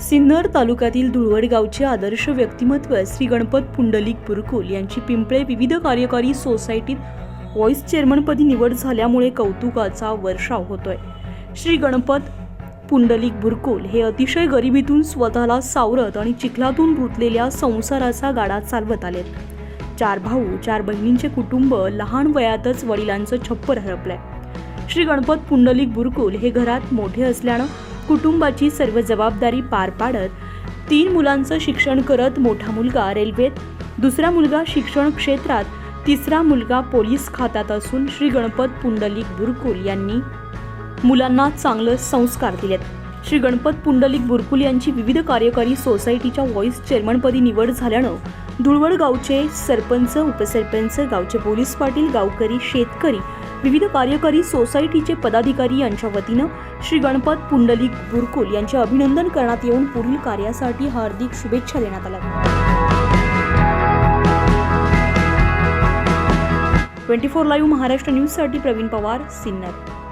सिन्नर तालुक्यातील धुळवड गावचे आदर्श व्यक्तिमत्व श्री गणपत पुंडलिक पुरकुल यांची पिंपळे विविध कार्यकारी सोसायटीत व्हॉइस चेअरमनपदी निवड झाल्यामुळे कौतुकाचा वर्षाव होतोय. श्री गणपत पुंडलिक भुरकुल हे अतिशय गरिबीतून स्वतःला सावरत आणि चिखलातून भुतलेल्या संसाराचा गाडा चालवत आलेत. चार भाऊ चार बहिणींचे कुटुंब लहान वयातच वडिलांचं छप्पर हरपलंय श्री गणपत पुंडलिक बुरकुल हे घरात मोठे असल्यानं कुटुंबाची सर्व जबाबदारी पार पाडत तीन मुलांचं शिक्षण करत मोठा मुलगा रेल्वेत दुसरा मुलगा शिक्षण क्षेत्रात तिसरा मुलगा पोलीस खात्यात असून श्री गणपत पुंडलिक बुरकुल यांनी मुलांना चांगलं संस्कार दिलेत. श्री गणपत पुंडलिक बुरकुल यांची विविध कार्यकारी सोसायटीच्या व्हॉइस चेअरमनपदी निवड झाल्यानं धुळवड गावचे सरपंच उपसरपंच गावचे पोलीस पाटील गावकरी शेतकरी विविध कार्यकारी सोसायटीचे पदाधिकारी यांच्या वतीनं श्री गणपत पुंडलिक बुरकुल यांचे अभिनंदन करण्यात येऊन पुढील कार्यासाठी हार्दिक शुभेच्छा देण्यात आल्या. ट्वेंटी फोर लाईव्ह महाराष्ट्र न्यूजसाठी प्रवीण पवार सिन्नर.